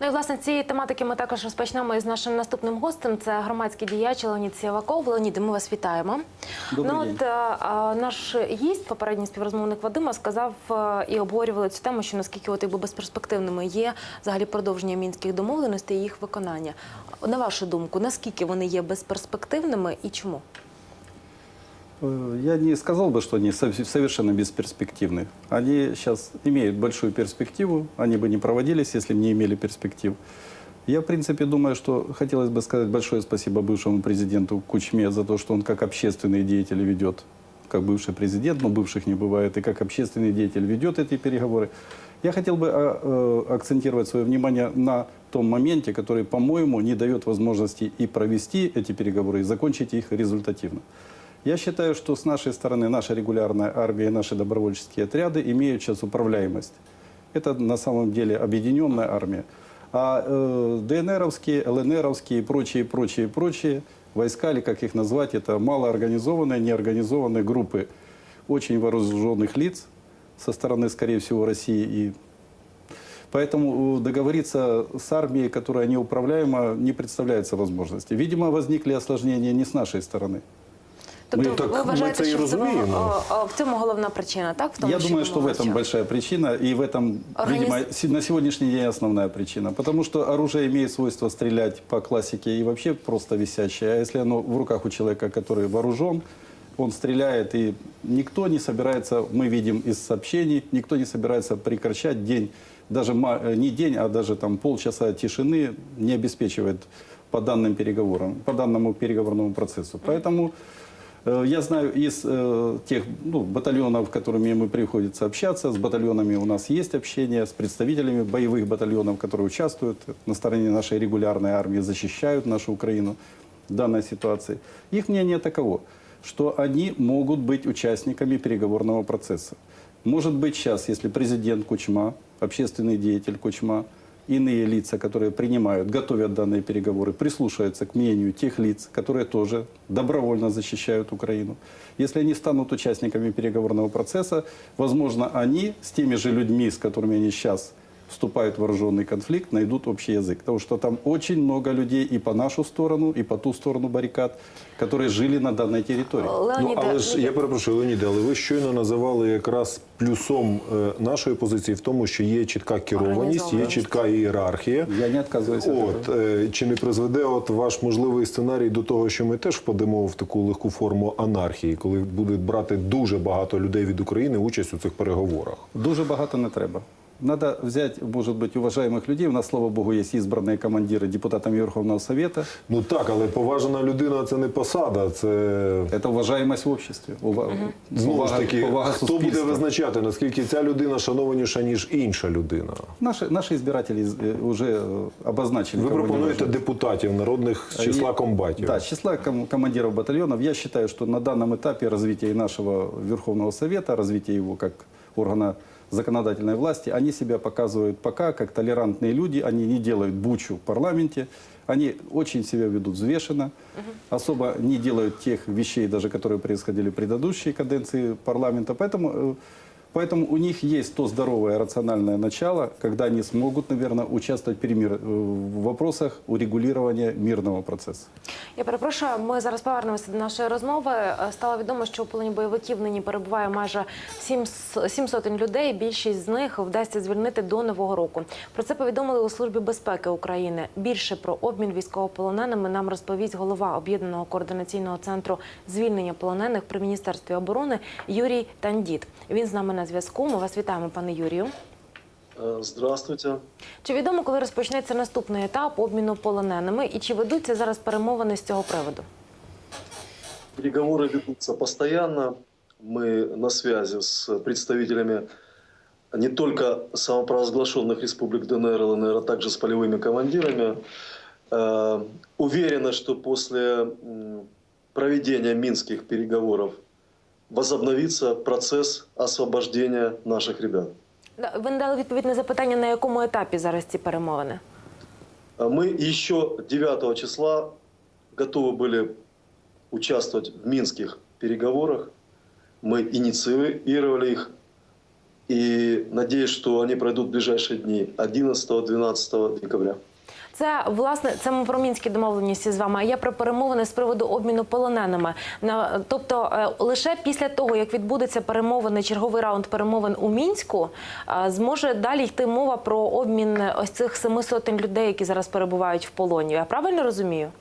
Ну і власне цієї тематики ми також розпочнемо із нашим наступним гостем. Це громадський діяч Леонід Сєваков. Леоніде, ми вас вітаємо. Добрий ну, день. от, е, а, наш гість, попередній співрозмовник Вадима, сказав е, і обговорювали цю тему, що наскільки от якби безперспективними є взагалі продовження мінських домовленостей і їх виконання. На вашу думку, наскільки вони є безперспективними і чому? Э, Я не сказал бы, что они сов- совершенно бесперспективны. Они сейчас имеют большую перспективу, они бы не проводились, если бы не имели перспектив. Я, в принципе, думаю, что хотелось бы сказать большое спасибо бывшему президенту Кучме за то, что он как общественный деятель ведет, как бывший президент, но бывших не бывает, и как общественный деятель ведет эти переговоры. Я хотел бы а, э, акцентировать свое внимание на том моменте, который, по-моему, не дает возможности и провести эти переговоры, и закончить их результативно. Я считаю, что с нашей стороны наша регулярная армия и наши добровольческие отряды имеют сейчас управляемость. Это на самом деле объединенная армия. А э, ДНРовские, ЛНРовские и прочие, прочие, прочие войска, или как их назвать, это малоорганизованные, неорганизованные группы очень вооруженных лиц со стороны, скорее всего, России и Поэтому э, договориться с армией, которая неуправляема, не представляется возможности. Видимо, возникли осложнения не с нашей стороны. Тобто, Ми- ви так ми вважаєте, це і що в цьому, розуміємо. о, о, в цьому головна причина, так? В тому, Я думаю, что в домовилися? этом большая причина, и в этом, Организ- видимо, се- на сегодняшний день основная причина. Потому что оружие имеет свойство стрелять по классике и вообще просто висящее. А если оно в руках у человека, который вооружен, он стреляет, и никто не собирается, мы видим из сообщений, никто не собирается прекращать день, даже ма- э, не день, а даже там полчаса тишины не обеспечивает по данным переговорам, по данному переговорному процессу. Поэтому Э, Я знаю из э, тех ну, батальонов, с которыми мы приходится общаться, с батальонами у нас есть общение, с представителями боевых батальонов, которые участвуют на стороне нашей регулярной армии, защищают нашу Украину в данной ситуации. Их мнение таково, что они могут быть участниками переговорного процесса. Может быть сейчас, если президент Кучма, общественный деятель Кучма, иные лица, которые принимают, готовят данные переговоры, прислушаются к мнению тех лиц, которые тоже добровольно защищают Украину. Если они станут участниками переговорного процесса, возможно, они с теми же людьми, с которыми они сейчас вступают в вооруженный конфликт, найдут общий язык. Потому что там очень много людей и по нашу сторону, и по ту сторону баррикад, которые жили на данной территории. Ну, Леоніде, але ж ну, я перепрошую, Леоніде, але ви щойно називали якраз плюсом е, нашої позиції в тому, що є чітка керованість, є Організованість. чітка ієрархія. Я не отказываюсь от От этого. е, чи не призведе от ваш можливий сценарій до того, що ми теж впадемо в таку легку форму анархії, коли буде брати дуже багато людей від України участь у цих переговорах? Дуже багато не треба. Надо взять, может быть, уважаемых людей. У нас, слава богу, есть избранные командиры депутатами Верховного Совета. Ну так, але поважена людина це не посада, це Это уважаемость в обществе. Ува... знову ж повага- таки, повага хто буде суспільства. визначати, наскільки ця людина шанованіша, ніж інша людина? Наши, наши избиратели э, уже э, обозначили. Ви кого они пропонуєте должны. депутатів народних з числа И- комбатів. Да, с числа ком- командиров батальонов. Я считаю, что на данном этапе развития и нашего Верховного Совета, развития его как органа законодательной власти, они себя показывают пока как толерантные люди, они не делают бучу в парламенте, они очень себя ведут взвешенно, особо не делают тех вещей, даже которые происходили в предыдущей каденции парламента. Поэтому, э, поэтому у них есть то здоровое рациональное начало, когда они смогут, наверное, участвовать перемир- э, в вопросах урегулирования мирного процесса. Я перепрошую, ми зараз повернемося до нашої розмови. Е, Стало відомо, що у полоні бойовиків нині перебуває майже сім, с- сім сотень людей. Більшість з них вдасться звільнити до нового року. Про це повідомили у службі безпеки України. Більше про обмін військовополоненими нам розповість голова об'єднаного координаційного центру звільнення полонених при міністерстві оборони Юрій Тандіт. Він з нами на зв'язку. Ми вас вітаємо, пане Юрію. Э, Здравствуйте. Чи відомо, коли розпочнеться наступний етап обміну полоненими, і чи ведуться зараз перемовини з цього приводу? Переговоры ведутся постоянно. Мы на связи с представителями не только самопровозглашенных республик ДНР и ЛНР, а также с полевыми командирами. Э, Уверены, что после м, проведения минских переговоров возобновится процесс освобождения наших ребят. Да, Ви не дали відповідь на запитання, на якому етапі зараз ці перемовини. А Мы еще 9 числа готовы были участвовать в минских переговорах. Мы инициировали их И надеюсь, что они пройдут в ближайшие дни 11-12 декабря. Це власне це ми про мінські домовленості з вами. А я про перемовини з приводу обміну полоненими. На тобто, е, лише після того, як відбудеться перемовини, черговий раунд перемовин у мінську, е, зможе далі йти мова про обмін ось цих семи сотень людей, які зараз перебувають в полоні. Я правильно розумію?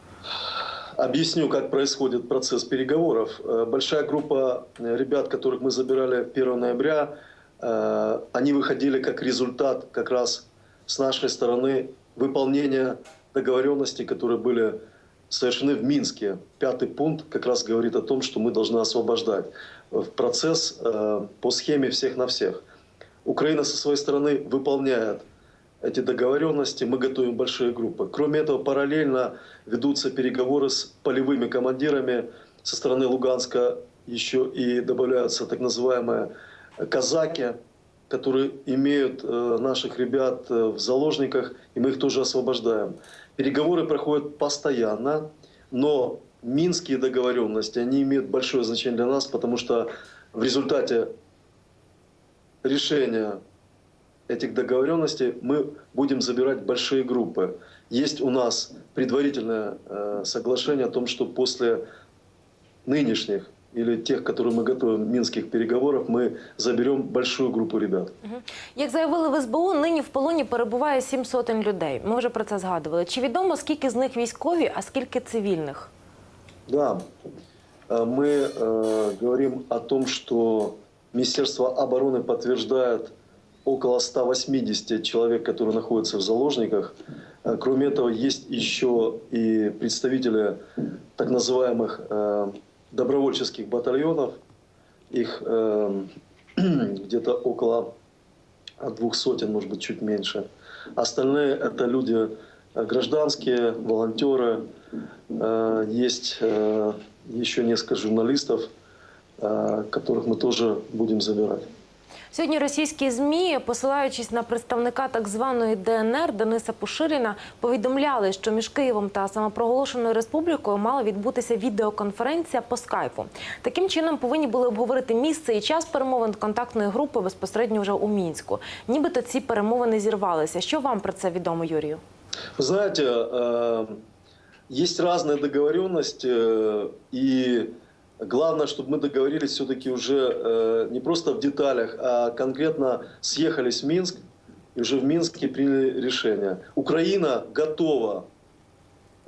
Объясню, как происходит процесс переговоров. Э, Большая группа э, ребят, которых мы забирали 1 ноября, э, они выходили как результат как раз с нашей стороны выполнения договоренностей, которые были совершены в Минске. Пятый пункт как раз говорит о том, что мы должны освобождать в процесс э, по схеме всех на всех. Украина со своей стороны выполняет эти договоренности, мы готовим большие группы. Кроме этого, параллельно ведутся переговоры с полевыми командирами со стороны Луганска, еще и добавляются так называемые казаки, которые имеют э, наших ребят э, в заложниках, и мы их тоже освобождаем. Переговоры проходят постоянно, но минские договоренности, они имеют большое значение для нас, потому что в результате решения этих договоренностей мы будем забирать большие группы. Есть у нас предварительное э, соглашение о том, что после нынешних или тех, которые мы готовим, минских переговоров, мы заберем большую группу ребят. Як заявили в СБУ, нині в полоні перебуває сім сотень людей. Ми вже про це згадували. Чи відомо скільки з них військові, а скільки цивільних? Да, Э, мы э, говорим о том, что Министерство обороны подтверждает около 180 человек, которые находятся в заложниках. Э, Кроме этого, есть еще и представители так называемых э, добровольческих батальонов. Их э, где-то около двух сотен, может быть, чуть меньше. Остальные это люди э, гражданские, волонтеры. Э, Есть э, еще несколько журналистов, э, которых мы тоже будем забирать. Сьогодні російські змі, посилаючись на представника так званої ДНР Дениса Пуширіна, повідомляли, що між Києвом та самопроголошеною республікою мала відбутися відеоконференція по скайпу. Таким чином повинні були обговорити місце і час перемовин контактної групи безпосередньо вже у мінську. Нібито ці перемовини зірвалися. Що вам про це відомо, Юрію? Вы знаете, э, есть разные договоренности, э, и главное, чтобы мы договорились все-таки уже э, не просто в деталях, а конкретно съехались в Минск, и уже в Минске приняли решение. Украина готова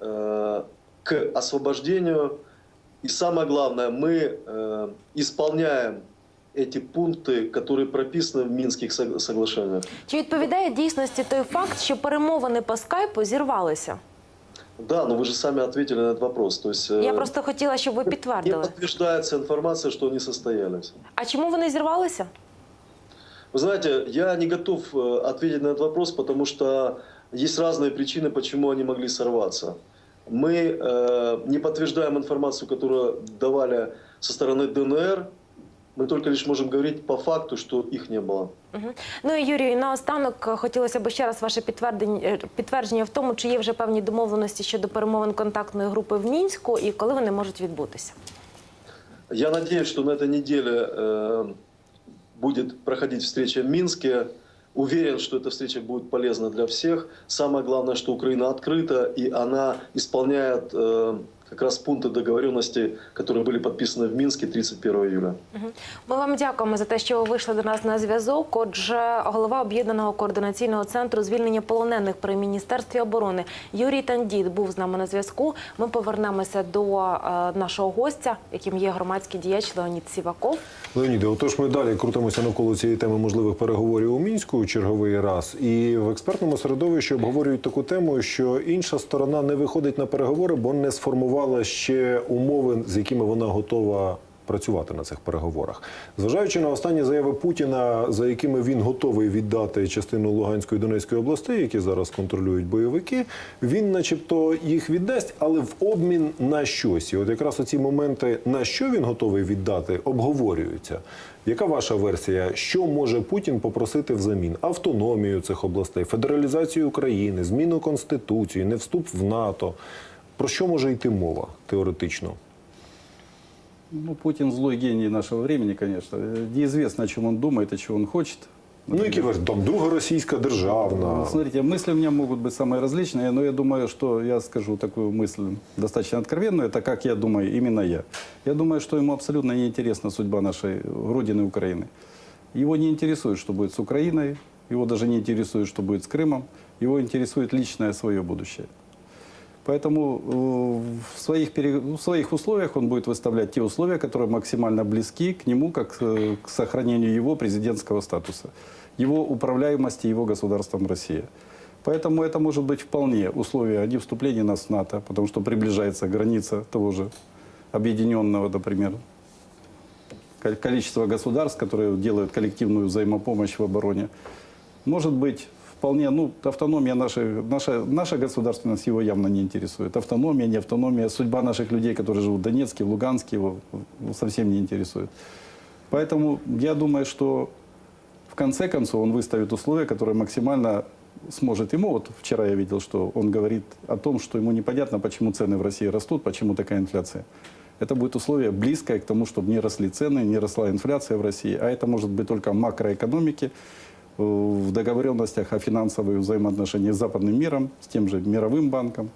э, к освобождению, и самое главное, мы э, исполняем эти пункты, которые прописаны в Минских сог- соглашениях. Чи відповідає дійсності той факт, що перемовини по скайпу зірвалися? Да, но вы же сами ответили на этот вопрос. То есть, э, Я просто хотіла, щоб ви Не підтвердили. подтверждается информация, что они состоялись. А чому вони зірвалися? Вы знаете, я не готов э, ответить на этот вопрос, потому что есть разные причины, почему они могли сорваться. Мы э, не подтверждаем информацию, которую давали со стороны ДНР. Мы только лишь можем говорить по факту, что их не было. Мгм. Ну і Юрію, наостанок е, хотілося б ще раз ваше підтвердження, е, підтвердження в тому, чи є вже певні домовленості щодо перемовин контактної групи в мінську і коли вони можуть відбутися. Я надеюсь, что на этой неделе э, будет проходить встреча в Минске. Уверен, что эта встреча будет полезна для всех. Самое главное, что Украина открыта, и она исполняет э, как раз пункты договоренности, которые были подписаны в Минске 31 июля. Мгм. Ми вам дякуємо за те, що ви вийшли до нас на зв'язок. Отже, голова об'єднаного координаційного центру звільнення полонених при міністерстві оборони Юрій Тандіт був з нами на зв'язку. Ми повернемося до е, нашого гостя, яким є громадський діяч Леонід Сіваков. Леоніде, отож ми далі крутимося навколо цієї теми можливих переговорів у мінську у черговий раз. І в експертному середовищі обговорюють таку тему, що інша сторона не виходить на переговори, бо не сформувала ще умови, з якими вона готова. Працювати на цих переговорах, зважаючи на останні заяви Путіна, за якими він готовий віддати частину Луганської і Донецької областей, які зараз контролюють бойовики, він, начебто, їх віддасть, але в обмін на щось. І от якраз оці моменти, на що він готовий віддати, обговорюються. Яка ваша версія? Що може Путін попросити взамін? Автономію цих областей, федералізацію України, зміну конституції, не вступ в НАТО. Про що може йти мова теоретично? Ну, Путин злой гений нашего времени, конечно. Э, Неизвестно, о чем он думает, о чем он хочет. Ну, які ви там друга російська державна. Ну, Смотрите, мысли у меня могут быть самые различные, но я думаю, что я скажу такую мысль достаточно откровенную, это как я думаю, именно я. Я думаю, что ему абсолютно не интересна судьба нашей родины Украины. Его не интересует, что будет с Украиной, его даже не интересует, что будет с Крымом, его интересует личное свое будущее. Поэтому э, в своих, пере- в своих условиях он будет выставлять те условия, которые максимально близки к нему, как э, к сохранению его президентского статуса, его управляемости его государством Россия. Поэтому это может быть вполне условие не вступления нас в НАТО, потому что приближается граница того же объединенного, например, ко- количества государств, которые делают коллективную взаимопомощь в обороне. Может быть, вполне, ну, автономия нашей, наша, наша государственность его явно не интересует. Автономия, не автономия, судьба наших людей, которые живут в Донецке, в Луганске, его совсем не интересует. Поэтому я думаю, что в конце концов он выставит условия, которые максимально сможет ему. Вот вчера я видел, что он говорит о том, что ему непонятно, почему цены в России растут, почему такая инфляция. Это будет условие близкое к тому, чтобы не росли цены, не росла инфляция в России. А это может быть только в макроэкономике, в договоренностях о финансовых взаимоотношениях с западным миром, с тем же мировым банком,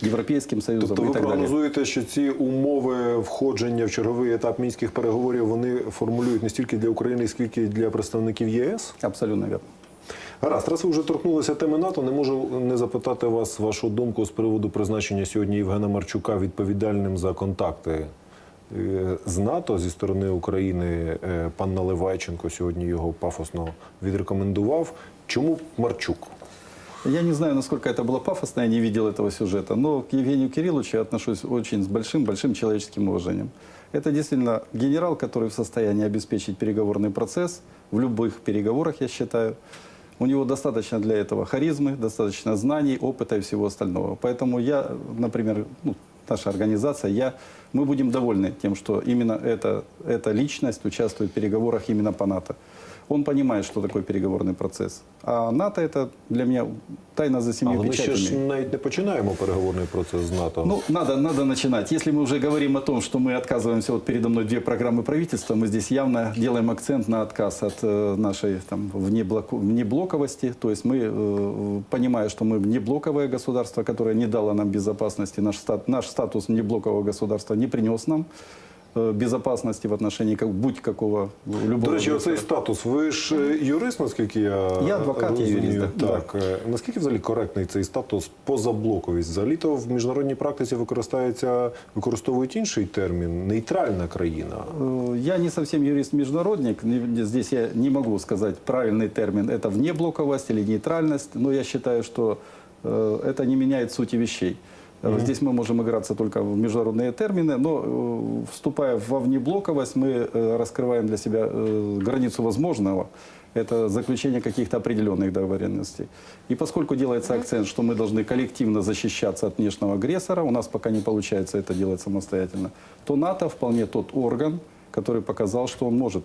Европейским Союзом Тобто и ви так далее. прогнозуєте, що ці умови входження в черговий етап мінських переговорів вони формулюють не стільки для України, скільки для представників єС? Абсолютно верно. Гаразд, раз ви вже торкнулися теми НАТО, не можу не запитати вас вашу думку з приводу призначення сьогодні Євгена Марчука відповідальним за контакти е, з НАТО зі сторони України. Е, Пан Наливайченко сьогодні його пафосно відрекомендував. Чому Марчук? Я не знаю, насколько это было пафосно, я не видел этого сюжета, но к Евгению Кирилловичу я отношусь очень с большим-большим человеческим уважением. Это действительно генерал, который в состоянии обеспечить переговорный процесс в любых переговорах, я считаю. У него достаточно для этого харизмы, достаточно знаний, опыта и всего остального. Поэтому я, например, ну, наша организация, я, мы будем довольны тем, что именно эта, эта личность участвует в переговорах именно по НАТО. Он понимает, что такое переговорный процесс. А НАТО это для меня тайна за семью Але ми ще ж печатями. навіть не починаємо переговорний процес з НАТО. Ну, надо, надо начинать. Если мы уже говорим о том, что мы отказываемся, вот передо мной две программы правительства, мы здесь явно делаем акцент на отказ от э, нашей там, внеблоку- внеблоковости. То есть мы, э, понимая, что мы внеблоковое государство, которое не дало нам безопасности, наш, стат, наш статус внеблокового государства не принес нам безопасности в отношении как, будь какого любого До речі, агрессора. оцей статус. Ви ж е, юрист, наскільки я Я адвокат, я розумію. юрист, да. Так е, наскільки взагалі коректний цей статус позаблоковість? Взагалі то в міжнародній практиці використається використовують інший термін нейтральна країна. Э, Я не совсем юрист-международник. Не- Здесь я не могу сказать правильный термин. Это внеблоковость или нейтральность. Но я считаю, что э, это не меняет сути вещей. Э, Здесь мы можем играться только в международные термины, но э, вступая во внеблоковость, мы э, раскрываем для себя границу возможного. Это заключение каких-то определенных договоренностей. И поскольку делается акцент, что мы должны коллективно защищаться от внешнего агрессора, у нас пока не получается это делать самостоятельно, то НАТО вполне тот орган, который показал, что он может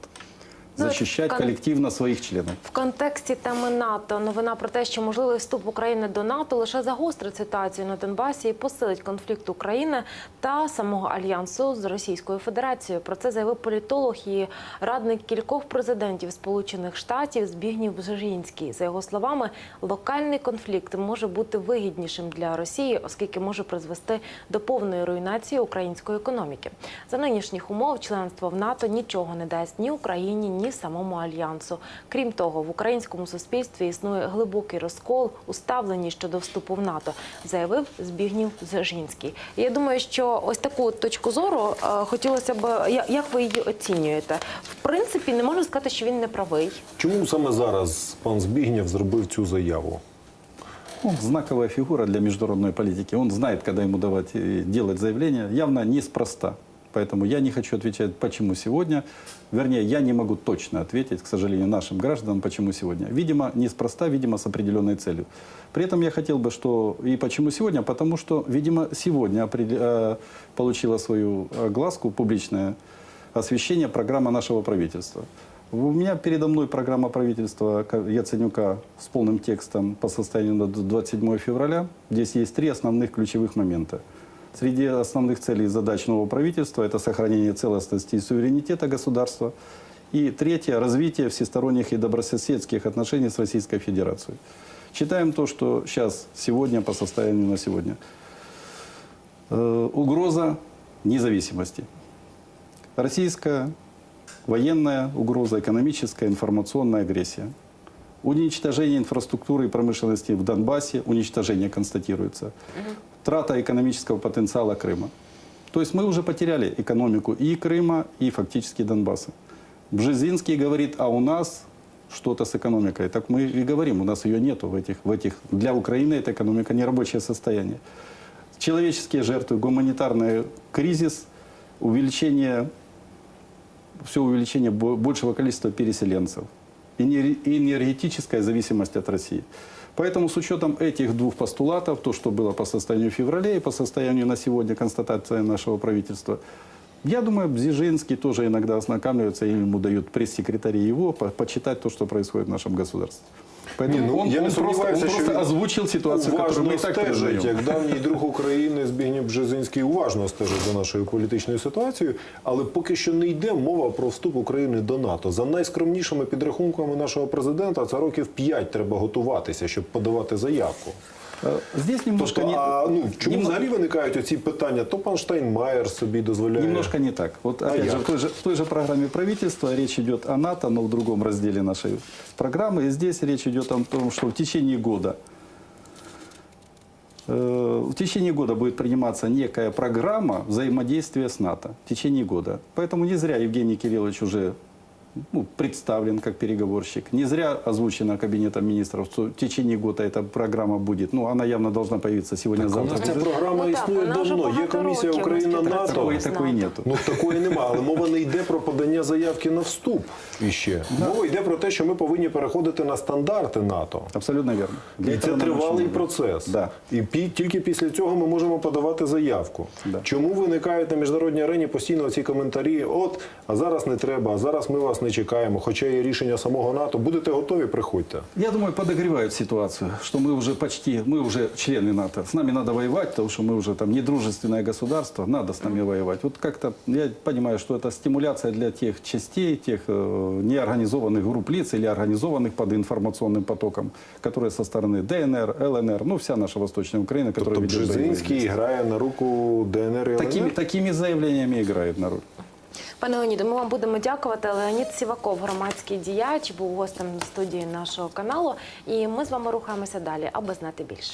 защищать кон- коллективно своих членов. В контексті теми НАТО новина про те, що можливий вступ України до НАТО лише загострить ситуацію на Донбасі і посилить конфлікт України та самого альянсу з Російською Федерацією. Про це заявив політолог і радник кількох президентів Сполучених Штатів Збігнів Бжезінський. За його словами, локальний конфлікт може бути вигіднішим для Росії, оскільки може призвести до повної руйнації української економіки. За нинішніх умов членство в НАТО нічого не дасть ні Україні, ні самому альянсу. Крім того, в українському суспільстві існує глибокий розкол у ставленні щодо вступу в НАТО, заявив Збігнів Зажінський. Я думаю, що ось таку точку зору е, хотілося б я- як ви її оцінюєте? В принципі, не можна сказати, що він не правий. Чому саме зараз пан Збігнєв зробив цю заяву? Он знаковая фигура для международной политики. Он знает, когда ему давать э, делать заявления. Явно неспроста. Поэтому я не хочу отвечать, почему сегодня. Вернее, я не могу точно ответить, к сожалению, нашим гражданам, почему сегодня. Видимо, неспроста, видимо, с определенной целью. При этом я хотел бы, что... И почему сегодня? Потому что, видимо, сегодня э, получила свою огласку публичное освещение программа нашего правительства. У меня передо мной программа правительства Ка- Яценюка с полным текстом по состоянию на д- 27 февраля. Здесь есть три основных ключевых момента. Среди основных целей и задач нового правительства это сохранение целостности и суверенитета государства. И третье – развитие всесторонних и добрососедских отношений с Российской Федерацией. Читаем то, что сейчас, сегодня, по состоянию на сегодня. Э, угроза независимости. Российская военная угроза, экономическая, информационная агрессия. Уничтожение инфраструктуры и промышленности в Донбассе, уничтожение констатируется. Трата экономического потенциала Крыма. То есть мы уже потеряли экономику и Крыма, и фактически Донбасса. Бжезинский говорит, а у нас что-то с экономикой. Так мы и говорим, у нас ее нету в этих, в этих. Для Украины эта экономика не рабочее состояние. Человеческие жертвы, гуманитарный кризис, увеличение, все увеличение бо- большего количества переселенцев, энер- энергетическая зависимость от России. Поэтому с учетом этих двух постулатов, то, что было по состоянию в феврале и по состоянию на сегодня, констатация нашего правительства, я думаю, Бзижинский тоже иногда ознакомливается, и ему дают пресс-секретари его по- почитать то, что происходит в нашем государстве. Поэтому Ні, ну, он, я не просто, он просто він озвучил ситуацию, которую мы так як давній друг України Збігнєв Бжезинський уважно стежить за нашою політичною ситуацією, але поки що не йде мова про вступ України до НАТО. За найскромнішими підрахунками нашого президента, це років 5 треба готуватися, щоб подавати заявку. Э, Здесь немножко Тобто, не- а ну чому немного- взагалі виникають оці питання? То пан Штайнмаєр собі дозволяє Немножко не так. Вот А опять же, як? в той же, в той же программе правительства речь идет о НАТО, но в другом разделе нашей программы. И здесь речь идет о том, что в течение года э, в течение года будет приниматься некая программа взаимодействия с НАТО. В течение года. Поэтому не зря Евгений Кириллович уже ну, представлен как переговорщик. Не зря озвучена Кабинетом министров, что в течение года эта программа будет. Ну, она явно должна появиться сегодня-завтра. ця програма Ну, так, існує вона вже давно. Є багато комісія років, Україна-НАТО. Такой, знаю. такой нету. Ну такої немає, але мова не йде про подання заявки на вступ іще. Мова йде про те, що ми повинні переходити на стандарти НАТО. Абсолютно верно. Для І этого це нам тривалий много. процес. Да. І пі- тільки після цього ми можемо подавати заявку. Да. Чому виникають на міжнародній арені постійно ці коментарі? От, а зараз не треба, а зараз ми вас не чекаємо. Хоча є рішення самого НАТО. Будете готові, приходьте. Я думаю, подогревают ситуацию, что мы уже почти, мы уже члены НАТО. С нами надо воевать, потому что мы уже там недружественное государство, надо с нами воевать. Вот как-то я понимаю, что это стимуляция для тех частей, тех э, неорганизованных групп лиц или организованных под информационным потоком, которые со стороны ДНР, ЛНР, ну вся наша Восточная Украина, которая Тобто ведет боевые Бжезинський действия. грає на руку ДНР і Такими, ЛНР? такими заявлениями играет народ. Пане Леоніде, ми вам будемо дякувати. Леонід Сіваков, громадський діяч, був гостем студії нашого каналу. І ми з вами рухаємося далі, аби знати більше.